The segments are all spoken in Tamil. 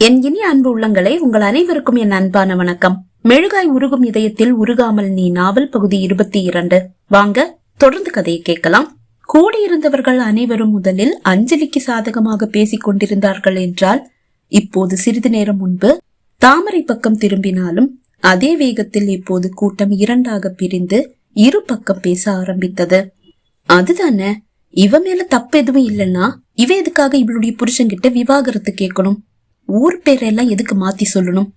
என் இனி அன்பு உள்ளங்களே உங்கள் அனைவருக்கும் என் அன்பான வணக்கம். மெழுகாய் உருகும் இதயத்தில் உருகாமல் நீ நாவல் பகுதி இருபத்தி இரண்டு. வாங்க தொடர்ந்து கதையை கேட்கலாம். கூடியிருந்தவர்கள் அனைவரும் முதலில் அஞ்சலிக்கு சாதகமாக பேசிக் கொண்டிருந்தார்கள் என்றால் இப்போது சிறிது நேரம் முன்பு தாமரை பக்கம் திரும்பினாலும் அதே வேகத்தில் இப்போது கூட்டம் இரண்டாக பிரிந்து இரு பக்கம் பேச ஆரம்பித்தது. அதுதானே இவ மேல தப்பு எதுவும் இல்லைன்னா இவ எதுக்காக இவளுடைய புருஷன்கிட்ட விவாகரத்து கேட்கணும்? ஊர் பேரெல்லாம் எதுக்கு மாத்தி சொல்லணும்?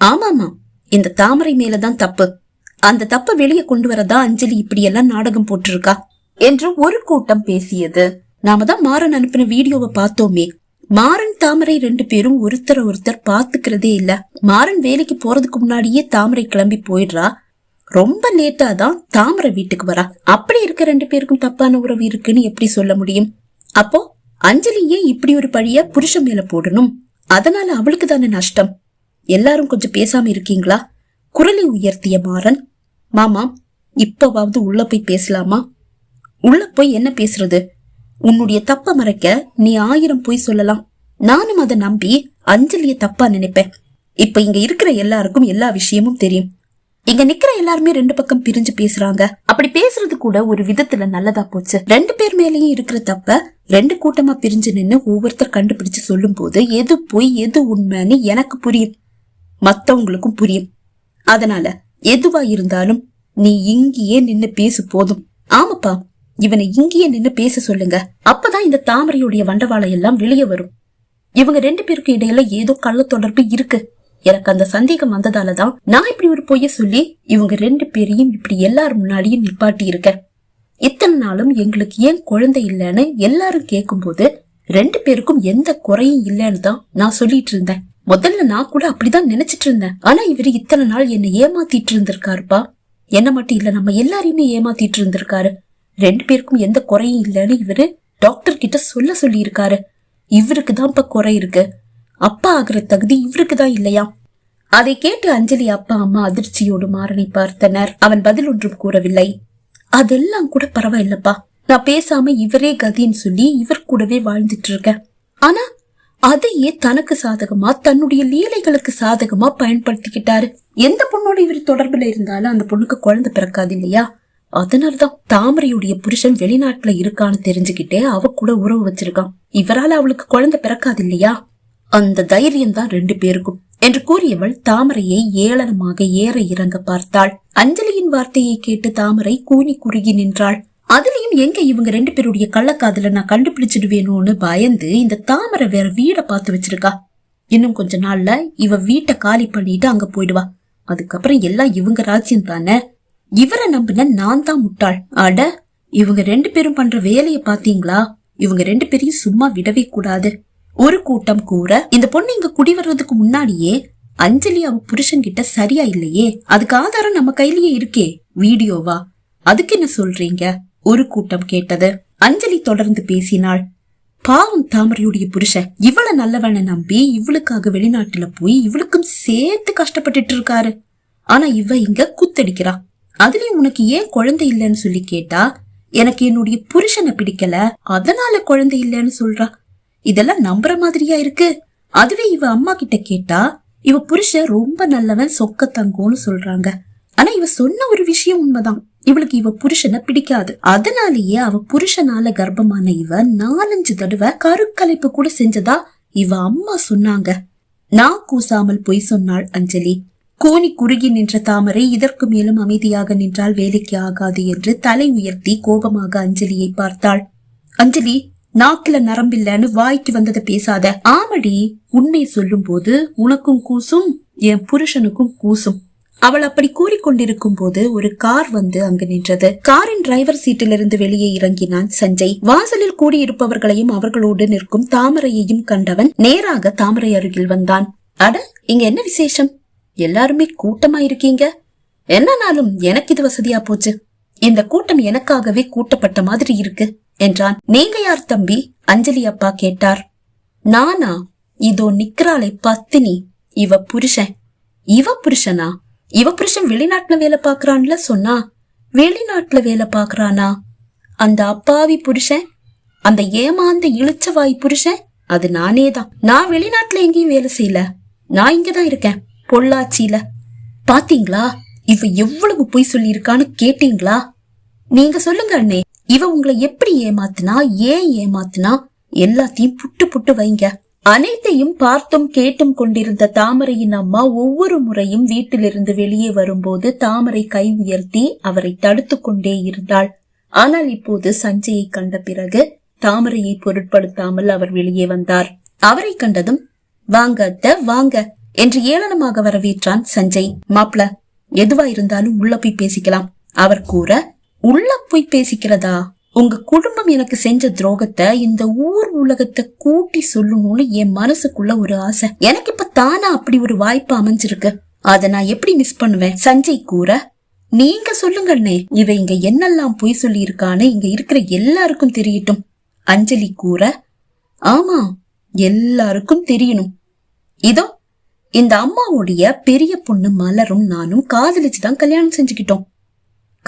ஆமாமா இந்த தாமரை மேலதான் தப்பு. அந்த தப்ப வெளியே கொண்டு வரதா அஞ்சலி இப்படி எல்லாம் நாடகம் போட்டிருக்கா? என்று ஒரு கூட்டம் பேசியது. நாம தான் மாறன் அனுப்பின வீடியோவை பார்த்தோமே. மாறன் தாமரை ரெண்டு பேரும் ஒருத்தர் ஒருத்தர் பாத்துக்கிறதே இல்ல. மாறன் வேலைக்கு போறதுக்கு முன்னாடியே தாமரை கிளம்பி போயிடுறா. ரொம்ப லேட்டா தான் தாமரை வீட்டுக்கு வரா. அப்படி இருக்க ரெண்டு பேருக்கும் தப்பான உறவு இருக்குன்னு எப்படி சொல்ல முடியும்? அப்போ அஞ்சலி ஏன் இப்படி ஒரு பழிய புருஷன் மேல போடணும். அதனால அவளுக்கு தானே நஷ்டம்? எல்லாரும் கொஞ்சம் பேசாம இருக்கீங்களா? குரலை உயர்த்திய மாறன் மாமா இப்பவாவது உள்ள போய் பேசலாமா? உள்ள போய் என்ன பேசுறது? உன்னுடைய தப்ப மறைக்க நீ ஆயிரம் போய் சொல்லலாம். நானும் அதை நம்பி அஞ்சலிய தப்பா நினைப்பேன். இப்ப இங்க இருக்கிற எல்லாருக்கும் எல்லா விஷயமும் தெரியும். இங்க நிக்கிற எல்லாருமே ரெண்டு பக்கம் பிரிஞ்சு பேசுறாங்க. அப்படி பேசுறது கூட ஒரு விதத்துல நல்லதா போச்சு. ரெண்டு பேர் மேலயும் இருக்கிற தப்ப ரெண்டு கூட்டமா பிரிஞ்சு நின்னு ஒவ்வொருத்தர் கண்டுபிடிச்சு சொல்லும் போது எது பொய் எது உண்மைன்னு எனக்கு புரியும். மத்தவங்களுக்கும் புரியும். அதனால எதுவா இருந்தாலும் நீ இங்கேயே நின்னு பேசு போதும். ஆமாப்பா இவனை இங்கேயே நின்னு பேச சொல்லுங்க. அப்பதான் இந்த தாமரையுடைய வண்டவாளம் எல்லாம் வெளியே வரும். இவங்க ரெண்டு பேருக்கு இடையில ஏதோ கள்ள தொடர்பு இருக்கு. எனக்கு அந்த சந்தேகம் வந்ததால தான் நான் இப்படி ஒரு பொய்ய சொல்லி இவங்க ரெண்டு பேரையும் இப்படி எல்லார் முன்னாடியும் நிப்பாட்டி இருக்கேன் இத்தனை நாளும் எங்களுக்கு ஏன் குழந்தை இல்லைன்னு எல்லாரும் கேட்கும்போது ரெண்டு பேருக்கும் எந்த குறையும் இல்லைன்னு தான் நான் சொல்லிட்டு இருந்தேன். முதல்ல நான் கூட அப்படிதான் நினைச்சிட்டு இருந்தேன். ஆனா இவரு இத்தனை நாள் என்னை ஏமாத்திட்டு இருந்திருக்காருப்பா. என்ன மட்டும் இல்ல நம்ம எல்லாரையுமே ஏமாத்திட்டு இருந்திருக்காரு. ரெண்டு பேருக்கும் எந்த குறையும் இல்லைன்னு இவரு டாக்டர் கிட்ட சொல்ல சொல்லி இருக்காரு இவருக்கு தான் இப்ப குறை இருக்கு. அப்பா ஆகிற தகுதி இவருக்கு தான் இல்லையா? அதை கேட்டு அஞ்சலி அப்பா அம்மா அதிர்ச்சியோடு மாறனை பார்த்தனர். அவன் பதில் ஒன்றும் கூறவில்லை. அதெல்லாம் கூட பரவாயில்லப்பா. நான் பேசாம இவரே கதின்னு சொல்லி இவர் கூடவே வாழ்ந்துட்டு இருக்கேன் ஆனா அதையே தனக்கு சாதகமா தன்னுடைய லீலைகளுக்கு சாதகமா பயன்படுத்திக்கிட்டாரு. எந்த பொண்ணோட இவர் தொடர்புல இருந்தாலும் அந்த பொண்ணுக்கு குழந்தை பிறக்காது இல்லையா? அதனாலதான் தாமரையுடைய புருஷன் வெளிநாட்டுல இருக்கான்னு தெரிஞ்சுக்கிட்டே அவ கூட உறவு வச்சிருக்கான். இவரால அவளுக்கு குழந்தை பிறக்காது இல்லையா? அந்த தைரியம்தான் ரெண்டு பேருக்கும் என்று கூறியவள் தாமரையை ஏளனமாக ஏற இறங்க பார்த்தாள். அஞ்சலியின் வார்த்தையை கேட்டு தாமரை கூனி குறுகி நின்றாள். அதுலயும் எங்க இவங்க ரெண்டு பேருடைய கள்ளக்காதல நான் கண்டுபிடிச்சிடுவேணும்னு பயந்து இந்த தாமரை வேற வீட பார்த்து வச்சிருக்கா. இன்னும் கொஞ்ச நாள்ல இவ வீட்டை காலி பண்ணிட்டு அங்க போயிடுவா. அதுக்கப்புறம் எல்லாம் இவங்க ராஜ்யம் தானே. இவரை நம்பின நான் தான் முட்டாள். அட இவங்க ரெண்டு பேரும் பண்ற வேலையை பாத்தீங்களா இவங்க ரெண்டு பேரையும் சும்மா விடவே கூடாது. ஒரு கூட்டம் கூற இந்த பொண்ணு இங்க குடி வர்றதுக்கு முன்னாடியே அஞ்சலி அவ புருஷன் கிட்ட சரியா இல்லையே? அதுக்கு ஆதாரம் நம்ம கையிலேயே இருக்கே வீடியோவா? அதுக்கு என்ன சொல்றீங்க? ஒரு கூட்டம் கேட்டது. அஞ்சலி தொடர்ந்து பேசினாள். பாவம் தாமரையுடைய புருஷன் இவள நல்லவனை நம்பி இவளுக்காக வெளிநாட்டுல போய் இவளுக்கும் சேர்த்து கஷ்டப்பட்டுட்டு இருக்காரு. ஆனா இவ இங்க குத்தடிக்கிறா. அதுலயும் உனக்கு ஏன் குழந்தை இல்லைன்னு சொல்லி கேட்டா எனக்கு என்னுடைய புருஷனை பிடிக்கல அதனால குழந்தை இல்லைன்னு சொல்றா. இதெல்லாம் நம்புற மாதிரியா இருக்கு? அதுவே இவ அம்மா கிட்ட கேட்டா இவ புருஷன் ரொம்ப நல்லவன் சொக்க தங்கம்னு சொல்றாங்க. ஆனா இவ சொன்ன ஒரு விஷயம் உண்மைதான். இவளுக்கு இவ புருஷனை பிடிக்காது. அதனாலேயே அவ புருஷனால கர்ப்பமான இவ நாலஞ்சு தடவை கருக்கலைப்பு கூட செஞ்சதா இவ அம்மா சொன்னாங்க. நான் கூசாமல் பொய் சொன்னாள் அஞ்சலி. கூனி குறுகி நின்ற தாமரை இதற்கு மேலும் அமைதியாக நின்றால் வேலைக்கு ஆகாது என்று தலை உயர்த்தி கோபமாக அஞ்சலியை பார்த்தாள். அஞ்சலி நாக்குல நரம்பில்லன்னு வாய்க்கு வந்ததை பேசாத. ஆமடி உண்மை சொல்லும் போது உனக்கும் கூசும் என் புருஷனுக்கும் கூசும். அவள் அப்படி கூறிக்கொண்டிருக்கும் போது ஒரு கார் வந்து அங்கு நின்றது. காரின் டிரைவர் சீட்டிலிருந்து வெளியே இறங்கினான் சஞ்சய். வாசலில் கூடியிருப்பவர்களையும் அவர்களோடு நிற்கும் தாமரையையும் கண்டவன் நேராக தாமரை அருகில் வந்தான். அட இங்க என்ன விசேஷம்? எல்லாருமே கூட்டமா இருக்கீங்க? என்னனாலும் எனக்கு இது வசதியா போச்சு. இந்த கூட்டம் எனக்காகவே கூட்டப்பட்ட மாதிரி இருக்கு. என்றான். நீங்க யார் தம்பி? அஞ்சலி அப்பா கேட்டார். நானா? இதோ நிக்கிறாளே பத்தினி. இவ புருஷன். இவ புருஷனா? இவ புருஷன் வெளிநாட்டுல வேலை பாக்குறான்ல சொன்னா. வெளிநாட்டுல வேலை பாக்குறானா அந்த அப்பாவி புருஷன்? அந்த ஏமாந்த இழுச்சவாய் புருஷன்? அது நானே தான் நான் வெளிநாட்டுல எங்கேயும் வேலை செய்யல. நான் இங்கதான் இருக்கேன். பொள்ளாச்சியில. பாத்தீங்களா? இவ எவ்வளவு பொய் சொல்லியிருக்கான்னு கேட்டீங்களா? நீங்க சொல்லுங்க அண்ணே. இவ உங்களை எப்படி ஏமாத்துனா ஏன் ஏமாத்துனா? எல்லாத்தையும் புட்டு புட்டு வைங்க. அனைத்தையும் பார்த்தும் கேட்டும் கொண்டிருந்த தாமரையின் அம்மா ஒவ்வொரு முறையும் வீட்டிலிருந்து வெளியே வரும்போது தாமரை கை உயர்த்தி அவரை தடுத்து கொண்டே இருந்தாள். ஆனால் இப்போது சஞ்சயை கண்ட பிறகு தாமரையை பொருட்படுத்தாமல் அவர் வெளியே வந்தார். அவரை கண்டதும் வாங்க அத்த வாங்க என்று ஏளனமாக வரவேற்றான் சஞ்சய். மாப்ள எதுவா இருந்தாலும் உள்ள போய் பேசிக்கலாம் அவர் கூற உள்ள போய் பேசிக்கிறதா? உங்க குடும்பம் எனக்கு செஞ்ச துரோகத்தை இந்த ஊர் உலகத்தை கூட்டி சொல்லணும்னு என் மனசுக்குள்ள ஒரு ஆசை. எனக்கு இப்ப தானா அப்படி ஒரு வாய்ப்பு அமைஞ்சிருக்கு. அத நான் எப்படி மிஸ் பண்ணுவேன்? சஞ்சய் கூற நீங்க சொல்லுங்கண்ணே. இவ இங்க என்னெல்லாம் பொய் சொல்லி இருக்கான்னு இங்க இருக்கிற எல்லாருக்கும் தெரியட்டும். அஞ்சலி கூற ஆமா எல்லாருக்கும் தெரியணும். இதோ இந்த அம்மாவுடைய பெரிய பொண்ணு மலரும் நானும் காதலிச்சு தான் கல்யாணம் செஞ்சுக்கிட்டோம்.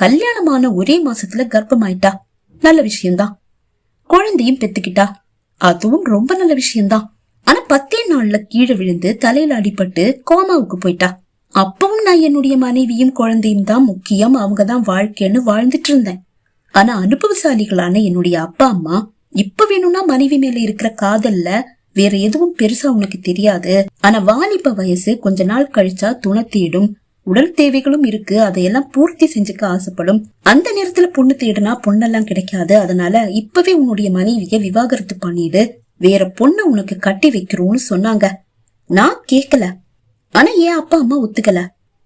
கல்யாணமான ஒரே மாசத்துல கர்ப்பமாயிட்டா. நல்ல விஷயம்தான். குழந்தையும் பெத்துக்கிட்டா. அதுவும் ரொம்ப நல்ல விஷயம்தான். ஆனா பத்தே நாள்ல கீழே விழுந்து தலையில அடிபட்டு கோமாவுக்கு போயிட்டா. அப்பவும் நான் என்னுடைய மனைவியும் குழந்தையும் தான் முக்கியம். அவங்க தான் வாழ்க்கைன்னு வாழ்ந்துட்டு இருந்தேன். ஆனா அனுபவசாலிகளான என்னுடைய அப்பா அம்மா இப்ப வேணும்னா மனைவி மேல இருக்கிற காதல்ல வேற எதுவும் பெருசா உனக்கு தெரியாது. ஆனா வாலிப வயசு கொஞ்ச நாள் கழிச்சா துணை தேடும். உடல் தேவைகளும் இருக்கு. அதையெல்லாம் பூர்த்தி செஞ்சுக்க ஆசைப்படும். அந்த நேரத்துல பொண்ணு தேடுனா பொண்ணெல்லாம் கிடைக்காது. அதனால இப்பவே உன்னுடைய மனைவிய விவாகரத்து பண்ணிடு. வேற பொண்ணை உனக்கு கட்டி வைக்கிறோம்னு சொன்னாங்க. நான் கேட்கல ஆனா என் அப்பா அம்மா ஒத்துக்கல.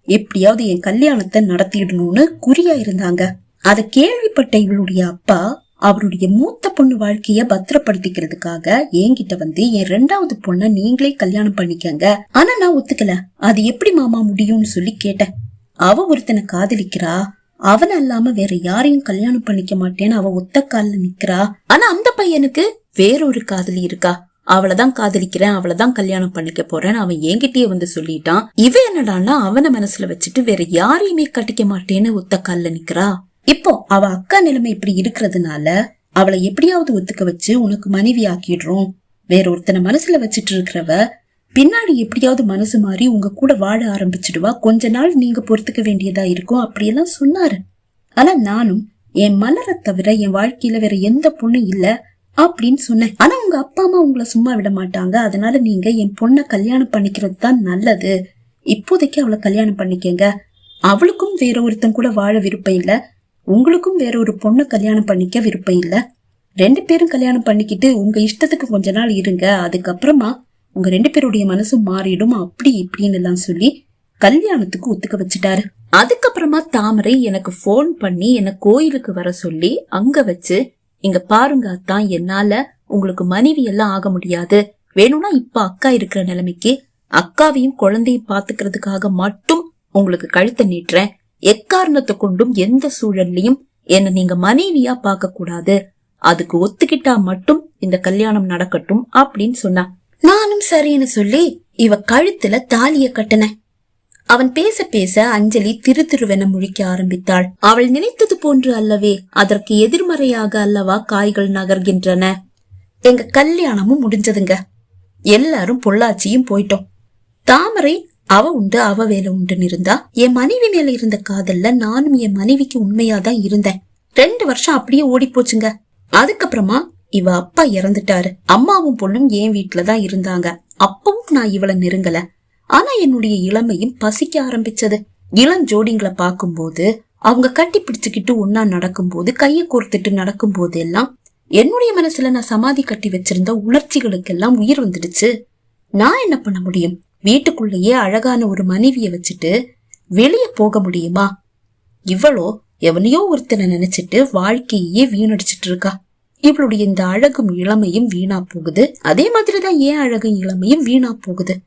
எப்படியாவது என் கல்யாணத்தை நடத்திடணும்னு குறியா இருந்தாங்க. அத கேள்விப்பட்ட இவளுடைய அப்பா அவருடைய மூத்த பொண்ணு வாழ்க்கைய பத்திரப்படுத்திக்கிறதுக்காக என்கிட்ட வந்து என் ரெண்டாவது பொண்ண நீங்களே கல்யாணம் பண்ணிக்கங்க. ஆனா நான் ஒத்துக்கல. அது எப்படி மாமா முடியும்னு சொல்லி கேட்டேன். அவ ஒருத்தனை காதலிக்கிறா. அவன் அல்லாம வேற யாரையும் கல்யாணம் பண்ணிக்க மாட்டேன்னு அவ ஒத்த கால்ல நிக்கிறா. ஆனா அந்த பையனுக்கு வேறொரு காதலி இருக்கா. அவளதான் காதலிக்கிறேன் அவளதான் கல்யாணம் பண்ணிக்க போறேன்னு அவன் என்கிட்டயே வந்து சொல்லிட்டான். இவ என்னடான்னா அவன மனசுல வச்சுட்டு வேற யாரையுமே கட்டிக்க மாட்டேன்னு ஒத்த கால்ல நிக்கிறா. இப்போ அவ அக்கா நிலைமை இப்படி இருக்கிறதுனால அவளை எப்படியாவது ஒத்துக்க வச்சு உனக்கு மனைவி ஆக்கிடுறோம் வேற ஒருத்தனை மனசுல வச்சிட்டு இருக்கிறவ பின்னாடி எப்படியாவது மனசு மாறி உங்க கூட வாழ ஆரம்பிச்சிடுவா. கொஞ்ச நாள் நீங்க பொறுத்துக்க வேண்டியதா இருக்கும். அப்படியெல்லாம் சொன்னாரு. ஆனா நானும் என் மலரை தவிர என் வாழ்க்கையில வேற எந்த பொண்ணும் இல்ல அப்படின்னு சொன்னேன். ஆனா உங்க அப்பா அம்மா உங்களை சும்மா விட மாட்டாங்க. அதனால நீங்க என் பொண்ணை கல்யாணம் பண்ணிக்கிறது தான் நல்லது. இப்போதைக்கு அவளை கல்யாணம் பண்ணிக்கங்க. அவளுக்கும் வேற ஒருத்தன் கூட வாழ விருப்பம் இல்லை. உங்களுக்கும் வேற ஒரு பொண்ணை கல்யாணம் பண்ணிக்க விருப்பம் இல்ல. ரெண்டு பேரும் கல்யாணம் பண்ணிக்கிட்டு உங்க இஷ்டத்துக்கு கொஞ்ச நாள் இருங்க. அதுக்கப்புறமா உங்க ரெண்டு பேருடைய மனசு மாறிடும். அப்படி இப்படின்னு எல்லாம் சொல்லி கல்யாணத்துக்கு ஒத்துக்க வச்சுட்டாரு. அதுக்கப்புறமா தாமரை எனக்கு ஃபோன் பண்ணி என்ன கோயிலுக்கு வர சொல்லி அங்க வச்சு இங்க பாருங்க அத்தான் என்னால உங்களுக்கு மனைவி எல்லாம் ஆக முடியாது. வேணும்னா இப்ப அக்கா இருக்கிற நிலைமைக்கு அக்காவையும் குழந்தையும் பாத்துக்கிறதுக்காக மட்டும் உங்களுக்கு கழுத்தை நீட்டுறேன். எக்காரணத்தை கொண்டும் எந்த சூழல்லையும் என்ன நீங்க மனைவியா பார்க்க கூடாது அதுக்கு ஒத்துக்கிட்டா மட்டும் இந்த கல்யாணம் நடக்கட்டும் அப்படின்னு சொன்னா. நானும் சரின்னு சொல்லி இவ கழுத்துல தாலிய கட்டினேன். அவன் பேச பேச அஞ்சலி திரு திருவென முழிக்க ஆரம்பித்தாள். அவள் நினைத்தது போன்று அல்லவே அதற்கு எதிர்மறையாக அல்லவா காய்கள் நகர்கின்றன. எங்க கல்யாணமும் முடிஞ்சதுங்க. எல்லாரும் பொள்ளாச்சியும் போயிட்டோம். தாமரை அவ உண்டு அவ வேலை உண்டுன்னு இருந்தா என் மனைவி மேல இருந்த காதல்ல நானும் என் மனைவிக்கு உண்மையாதான் இருந்தேன். ரெண்டு வருஷம் அப்படியே ஓடி போச்சுங்க. அதுக்கப்புறமா இவ அப்பா இறந்துட்டாரு. அம்மாவும் பொண்ணும் என் வீட்டுலதான் இருந்தாங்க. அப்பவும் நான் இவளை நெருங்கல. ஆனா என்னுடைய இளமையும் பசிக்க ஆரம்பிச்சது. இளம் ஜோடிங்களை பார்க்கும்போது அவங்க கட்டி பிடிச்சுக்கிட்டு ஒன்னா நடக்கும்போது கையை கோர்த்துட்டு நடக்கும் போது எல்லாம் என்னுடைய மனசுல நான் சமாதி கட்டி வச்சிருந்த உணர்ச்சிகளுக்கெல்லாம் உயிர் வந்துடுச்சு. நான் என்ன பண்ண முடியும்? வீட்டுக்குள்ளேயே அழகான ஒரு மனைவியை வச்சுட்டு வெளியே போக முடியுமா? இவளோ எவனையோ ஒருத்தனை நினைச்சிட்டு வாழ்க்கையே வீணடிச்சிட்டு இருக்கா. இவளுடைய இந்த அழகும் இளமையும் வீணா போகுது. அதே மாதிரிதான் ஏன் அழகும் இளமையும் வீணா போகுது?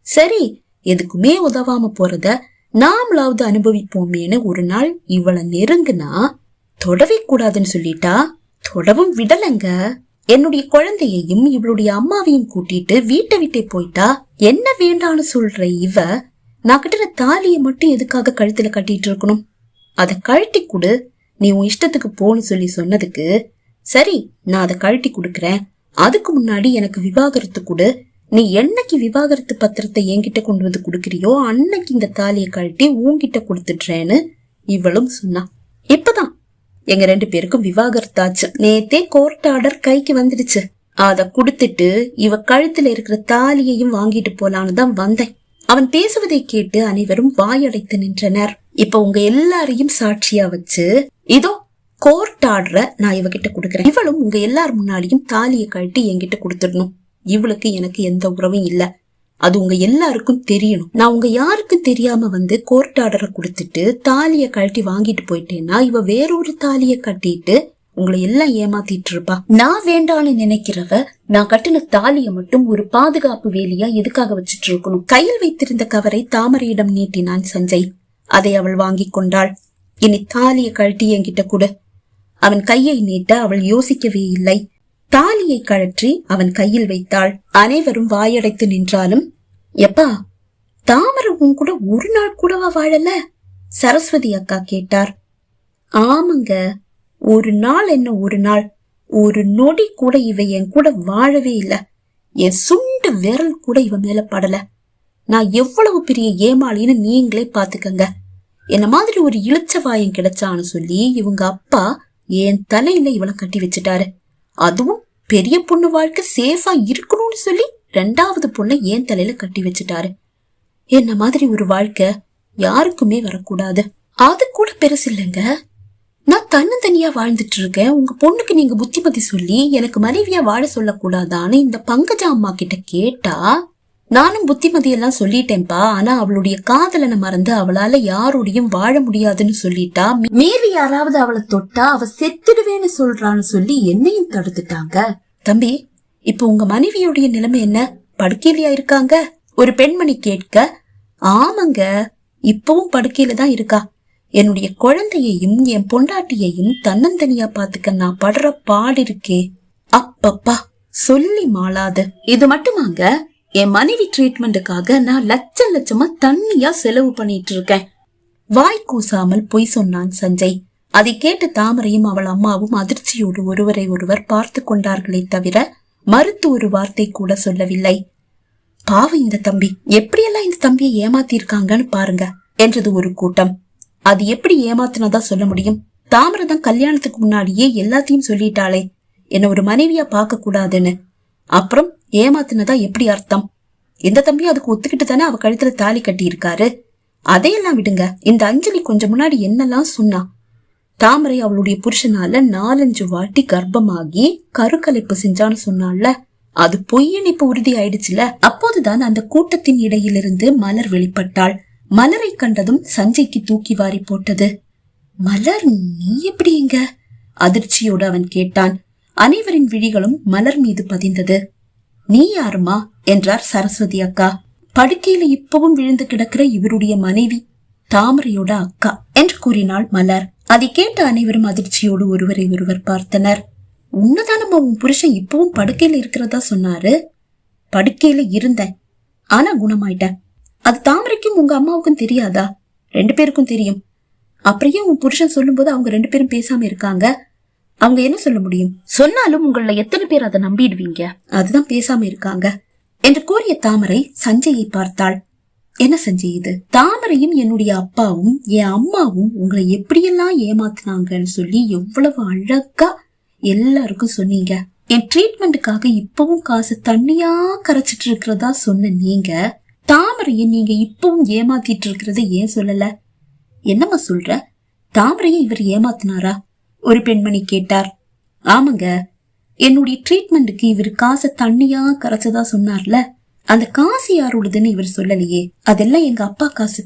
சரி எதுக்குமே உதவாம போறத நாமளாவது அனுபவிப்போமேன்னு ஒரு நாள் இவளை நெருங்குனா தொடவே கூடாதுன்னு சொல்லிட்டா? தொடவும் விடலைங்க. என்னுடைய குழந்தையையும் இவளுடைய அம்மாவையும் கூட்டிட்டு வீட்டை விட்டே போயிட்டா? என்ன வேண்டான்னு சொல்ற இவ? நான் கட்டுற தாலியை மட்டும் எதுக்காக கழுத்துல கட்டிட்டு இருக்கணும்? அதை கழட்டி கொடு. நீ உன் இஷ்டத்துக்கு போன்னு சொல்லி சொன்னதுக்கு சரி நான் அதை கழட்டி கொடுக்கறேன். அதுக்கு முன்னாடி எனக்கு விவாகரத்து கொடு. நீ என்னைக்கு விவாகரத்து பத்திரத்தை என்கிட்ட கொண்டு வந்து கொடுக்குறியோ அன்னைக்கு இந்த தாலியை கழட்டி உன்கிட்ட கொடுத்துட்றேன்னு இவளும் சொன்னா. இப்பதான் எங்க ரெண்டு பேருக்கும் விவாகரத்தாச்சு. நேத்தே கோர்ட் ஆர்டர் கைக்கு வந்துடுச்சு. அத குடுத்துட்டு இவ கழுத்துல இருக்கிற தாலியையும் வாங்கிட்டு போலான்னு தான் வந்தேன். அவன் பேசுவதை கேட்டு அனைவரும் வாயடைத்து நின்றனர். இப்ப உங்க எல்லாரையும் சாட்சியா வச்சு இதோ கோர்ட் ஆர்டர நான் இவகிட்ட கொடுக்குறேன். இவளும் உங்க எல்லார் முன்னாடியும் தாலியை கழட்டி என்கிட்ட கொடுத்துடணும். இவளுக்கு எனக்கு எந்த உறவும் இல்லை. அது உங்க எல்லாருக்கும் தெரியணும். நான் உங்க யாருக்கும் தெரியாம வந்து கோர்ட் ஆர்டரை கொடுத்துட்டு தாலிய கழட்டி வாங்கிட்டு போயிட்டேன்னா இவ வேறொரு தாலிய கட்டிட்டு உங்களை எல்லாம் ஏமாத்திட்டு இருப்பா. நான் வேண்டான்னு நினைக்கிறவ நான் கட்டின தாலிய மட்டும் ஒரு பாதுகாப்பு வேலியா எதுக்காக வச்சிட்டு இருக்கணும்? கையில் வைத்திருந்த கவரை தாமரையிடம் நீட்டினான் சஞ்சய். அதை அவள் வாங்கிக் கொண்டாள். இனி தாலிய கழட்டி என்கிட்ட கொடு. அவன் கையை நீட்ட அவள் யோசிக்கவே இல்லை. தாலியை கழற்றி அவன் கையில் வைத்தாள். அனைவரும் வாயடைத்து நின்றாலும் எப்பா தாமரை உன் கூட ஒரு நாள் கூடவா வாழல? சரஸ்வதி அக்கா கேட்டார். ஆமாங்க ஒரு நாள் என்ன ஒரு நாள். ஒரு நொடி கூட இவ என் கூட வாழவே இல்லை. என் சுண்டு விரல் கூட இவ மேல படல. நான் எவ்வளவு பெரிய ஏமாளின்னு நீங்களே பாத்துக்கங்க. என்ன மாதிரி ஒரு இளிச்சவாயம் கிடைச்சான்னு சொல்லி இவங்க அப்பா என் தலையில இவளை கட்டி வச்சுட்டாரு. அதுவும் பெரிய பொண்ணு வாழ்க்கை சேஃபா இருக்கணும்னு சொல்லி ரெண்டாவது பொண்ணை ஏன் தலையில கட்டி வச்சுட்டாரு? என்ன மாதிரி ஒரு வாழ்க்கை யாருக்குமே வரக்கூடாது. அது கூட பெருசு இல்லைங்க. நான் தன்னந்தனியா வாழ்ந்துட்டு இருக்கேன். உங்க பொண்ணுக்கு நீங்க புத்திமதி சொல்லி எனக்கு மனைவியா வாழ சொல்லக்கூடாதான்னு இந்த பங்கஜா அம்மா கிட்ட கேட்டா நானும் புத்திமதி எல்லாம் சொல்லிட்டேன்பா. ஆனா அவளுடைய காதலனை மறந்து அவளால யாரோடையும் வாழ முடியாதுன்னு சொல்லிட்டா. மீறி யாராவது அவளை தொட்டா அவ செத்துடுவேன்னு சொல்றான்னு சொல்லி என்னையும் தடுத்துட்டாங்க. தம்பி இப்ப உங்க மனைவியுடைய நிலைமை என்ன? படுக்கையிலயா இருக்காங்க? ஒரு பெண்மணி கேட்க ஆமாங்க இப்பவும் படுக்கையில தான் இருக்கா. என்னுடைய குழந்தையையும் என் பொண்டாட்டியையும் தன்னந்தனியா பாத்துக்க நான் படுற பாடு இருக்கே. அப்பப்பா சொல்லி மாளாது. இது மட்டுமாங்க என் மனைவி ட்ரீட்மெண்ட்டுக்காக நான் லட்சம் லட்சமா தண்ணியா செலவு பண்ணிட்டு இருக்கேன் வாய் கூசாமல் பொய் சொன்னான் சஞ்சய். அதை கேட்டு தாமரையும் அவள் அம்மாவும் அதிர்ச்சியோடு ஒருவரை ஒருவர் பார்த்து கொண்டார்களே தவிர மறுத்து ஒரு வார்த்தை கூட சொல்லவில்லை. பாவம் இந்த தம்பி. எப்படியெல்லாம் இந்த தம்பியை ஏமாத்திருக்காங்கன்னு பாருங்க என்றது ஒரு கூட்டம். அது எப்படி ஏமாத்தினதா சொல்ல முடியும்? தாமரை தான் கல்யாணத்துக்கு முன்னாடியே எல்லாத்தையும் சொல்லிட்டாளே. என்ன ஒரு மனைவியா பார்க்க கூடாதுன்னு அப்புறம் ஏமாத்தினதா எப்படி அர்த்தம்? எந்த தம்பி அதுக்கு ஒத்துக்கிட்டு தானே அவ கழுத்துல தாலி கட்டி இருக்காரு அதையெல்லாம் விடுங்க. இந்த அஞ்சலி கொஞ்சம் முன்னாடி என்னெல்லாம் சொன்னா? தாமரை அவளுடைய புருஷனால நாலஞ்சு வாட்டி கர்ப்பமாகி கருக்கலைப்பு செஞ்சான்னு சொன்னால அது பொய்யன் இப்ப உறுதி ஆயிடுச்சுல அப்போதுதான் அந்த கூட்டத்தின் இடையிலிருந்து மலர் வெளிப்பட்டாள். மலரை கண்டதும் சஞ்சய்க்கு தூக்கி வாரி போட்டது. மலர் நீ எப்படி இங்க அதிர்ச்சியோடு அவன் கேட்டான். அனைவரின் விழிகளும் மலர் மீது பதிந்தது. நீ யாருமா? என்றார் சரஸ்வதி அக்கா. படுக்கையில இப்பவும் விழுந்து கிடக்கிற இவருடைய மனைவி தாமரையோட அக்கா என்று கூறினாள் மலர். அதை கேட்ட அனைவரும் அதிர்ச்சியோடு ஒருவரை ஒருவர் பார்த்தனர். உன்னதானம்மா உன் புருஷன் இப்பவும் படுக்கையில இருக்கிறதா சொன்னாரு? படுக்கையில இருந்தேன். ஆனா குணமாயிட்டேன் அது தாமரைக்கும் உங்க அம்மாவுக்கும் தெரியாதா? ரெண்டு பேருக்கும் தெரியும். அப்படியே உன் புருஷன் சொல்லும்போது அவங்க ரெண்டு பேரும் பேசாம இருக்காங்க? அவங்க என்ன சொல்ல முடியும்? சொன்னாலும் உங்கள எத்தனை பேர் அதை நம்பிடுவீங்க? அதுதான் பேசாம இருக்காங்க. என்று கூறிய தாமரை சஞ்சயை பார்த்தாள். என்ன சஞ்சய் இது? தாமரையும் என்னுடைய அப்பாவும் என் அம்மாவும் உங்களை எப்படியெல்லாம் ஏமாத்தினாங்கன்னு சொல்லி எவ்வளவு அழகா எல்லாருக்கும் சொன்னீங்க. என் ட்ரீட்மெண்ட்டுக்காக இப்பவும் காசு தண்ணியா கரைச்சிட்டு இருக்கிறதா சொன்ன நீங்க தாமரையை நீங்க இப்பவும் ஏமாத்திட்டு இருக்கிறத ஏன் சொல்லல? என்னம்மா சொல்ற? தாமரையை இவர் ஏமாத்தினாரா? ஒரு பெண்மணி கேட்டார். ஆமாங்க என்னுடைய ட்ரீட்மெண்ட்டுக்கு இவர் காசை தண்ணியா கரைச்சதா சொன்னார்ல அந்த காசு யாரோடதுன்னு இவர் சொல்லலையே. அதெல்லாம் எங்க அப்பா காசு.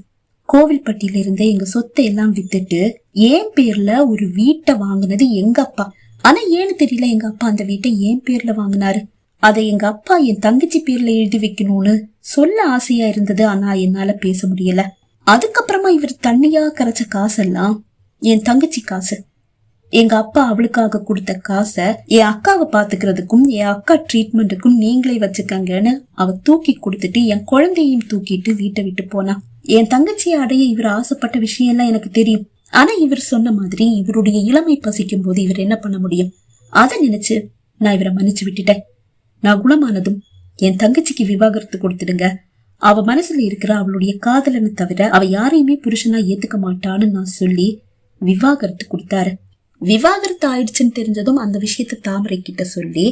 கோவில்பட்டியில இருந்த எங்க சொத்தை எல்லாம் வித்துட்டு என் பேர்ல ஒரு வீட்டை வாங்கினது எங்க அப்பா. ஆனா ஏன்னு தெரியல எங்க அப்பா அந்த வீட்டை என் பேர்ல வாங்கினாரு. அதை எங்க அப்பா என் தங்கச்சி பேர்ல எழுதி வைக்கணும்னு சொல்ல ஆசையா இருந்தது ஆனா என்னால பேச முடியல. அதுக்கப்புறமா இவர் தண்ணியா கரைச்ச காசெல்லாம் என் தங்கச்சி காசு. எங்க அப்பா அவளுக்காக கொடுத்த காசை என் அக்காவை பாத்துக்கிறதுக்கும் என் அக்கா ட்ரீட்மெண்ட்டுக்கும் நீங்களே வச்சுக்கங்கன்னு அவ தூக்கி கொடுத்துட்டு என் குழந்தையும் தூக்கிட்டு வீட்டை விட்டு போனா. என் தங்கச்சியை அடைய இவர் ஆசைப்பட்ட விஷயம் எல்லாம் எனக்கு தெரியும். ஆனா இவர் சொன்ன மாதிரி இவருடைய இளமை பசிக்கும் போது இவர் என்ன பண்ண முடியும்? அதை நினைச்சு நான் இவரை மன்னிச்சு விட்டுட்டேன். நான் குணமானதும் என் தங்கச்சிக்கு விவாகரத்து கொடுத்துடுங்க. அவ மனசுல இருக்கிற அவளுடைய காதலனை தவிர அவ யாரையுமே புருஷனா ஏத்துக்க மாட்டான்னு நான் சொல்லி விவாகரத்து கொடுத்தாரு. விவாகரத்து ஆயிடுச்சுன்னு தெரிஞ்சதும் அந்த விஷயத்த தாமரை கிட்ட சொல்லி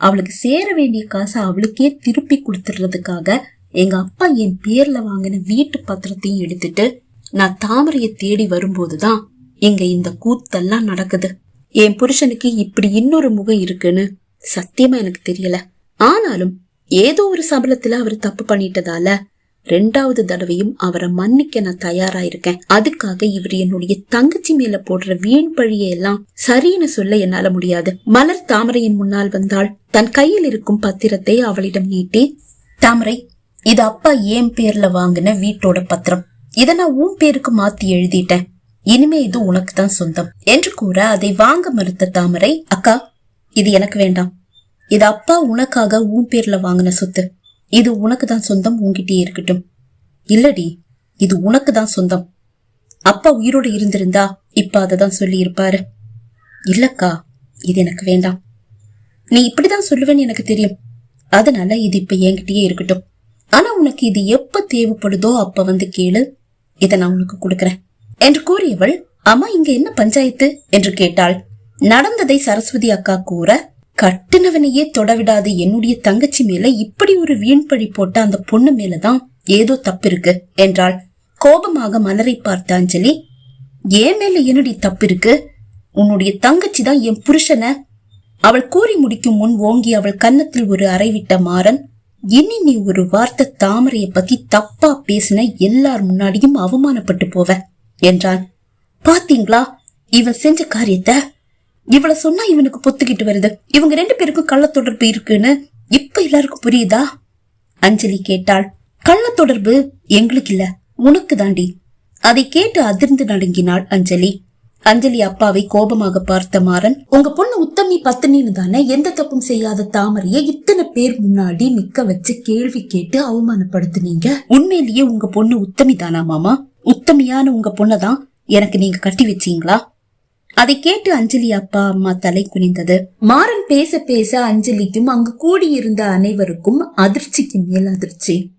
அவளுக்கு சேர வேண்டிய காசை அவளுக்கே திருப்பி கொடுத்துடுறதுக்காக எங்க அப்பா என் பேர்ல வாங்கின வீட்டு பத்திரத்தையும் எடுத்துட்டு நான் தாமரைய தேடி வரும்போதுதான் இங்க இந்த கூத்தெல்லாம் நடக்குது. என் புருஷனுக்கு இப்படி இன்னொரு முகம் இருக்குன்னு சத்தியமா எனக்கு தெரியல. ஆனாலும் ஏதோ ஒரு சபலத்துல அவர் தப்பு பண்ணிட்டதால ரெண்டாவது தடவையும் அவரை மன்னிக்க நான் தயாரா இருக்கேன் அதுக்காக இவர் என்னுடைய தங்கச்சி மேல போடுற வீண் பழிய எல்லாம் சரின்னு சொல்ல என்னால முடியாது. மலர் தாமரையின் முன்னால் வந்தாள் தன் கையில் இருக்கும் பத்திரத்தை அவளிடம் நீட்டி தாமரை இது அப்பா ஏன் பேர்ல வாங்கின வீட்டோட பத்திரம்? இத நான் உன் பேருக்கு மாத்தி எழுதிட்டேன். இனிமே இது உனக்கு தான் சொந்தம் என்று கூற அதை வாங்க மறுத்த தாமரை அக்கா இது எனக்கு வேண்டாம். இது அப்பா உனக்காக உன் பேர்ல வாங்கின சொத்து. இது உனக்கு தான் சொந்தம் உன்கிட்டயே இருக்கட்டும். இல்லடி இது உனக்கு தான் சொந்தம். அப்பா உயிரோடு இருந்திருந்தா இப்ப அதை தான் சொல்லி இருப்பாரு இல்லக்கா இது எனக்கு வேண்டாம். நீ இப்படிதான் சொல்லுவேன்னு எனக்கு தெரியும். அதனால இது இப்ப என்கிட்டயே இருக்கட்டும். ஆனா உனக்கு இது எப்ப தேவைப்படுதோ அப்ப வந்து கேளு. இதை நான் உனக்கு கொடுக்கறேன். என்று கூறியவள் அம்மா இங்க என்ன பஞ்சாயத்து? என்று கேட்டாள். நடந்ததை சரஸ்வதி அக்கா கூற கட்டுனவனையே தொடவிடாத. என்னுடைய தங்கச்சி மேல இப்படி ஒரு வீண்பழி போட்ட அந்த பொண்ணு மேலதான் ஏதோ தப்பு இருக்கு என்றாள். கோபமாக மலரை பார்த்த அஞ்சலி ஏன் மேல என்னுடைய தப்பு இருக்கு உன்னுடைய தங்கச்சி தான் என் புருஷன. அவள் கூறி முடிக்கும் முன் ஓங்கி அவள் கன்னத்தில் ஒரு அறை விட்ட மாறன் இனி நீ ஒரு வார்த்தை தாமரைய பத்தி தப்பா பேசின எல்லார் முன்னாடியும் அவமானப்பட்டு போவ என்றான். பாத்தீங்களா? இவன் செஞ்ச காரியத்தை இவள சொன்னா இவனுக்கு பொத்துக்கிட்டு வருது. இவங்க ரெண்டு பேருக்கும் கள்ள தொடர்பு இருக்குன்னு இப்ப எல்லாருக்கும் புரியுதா? அஞ்சலி கேட்டாள். கள்ள தொடர்பு எங்களுக்கு இல்ல உனக்கு தாண்டி. அதை கேட்டு அதிர்ந்து நடுங்கினாள் அஞ்சலி. அஞ்சலி அப்பாவை கோபமாக பார்த்த மாறன் உங்க பொண்ணு உத்தமி பத்தினின்னு தானே எந்த தப்பும் செய்யாத தாமரைய இத்தனை பேர் முன்னாடி நிக்க வச்சு கேள்வி கேட்டு அவமானப்படுத்துனீங்க? உண்மையிலேயே உங்க பொண்ணு உத்தமி தானா மாமா? உத்தமியான உங்க பொண்ணதான் எனக்கு நீங்க கட்டி வச்சீங்களா? அதை கேட்டு அஞ்சலி அப்பா அம்மா தலை குனிந்தது. மாறன் பேச பேச அஞ்சலிக்கும் அங்கு கூடியிருந்த அனைவருக்கும் அதிர்ச்சிக்கு மேல் அதிர்ச்சி.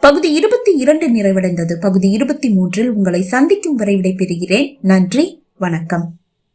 பகுதி இருபத்தி இரண்டு நிறைவடைந்தது. பகுதி இருபத்தி மூன்றில் உங்களை சந்திக்கும் வரை விடைபெறுகிறேன். நன்றி. வணக்கம்.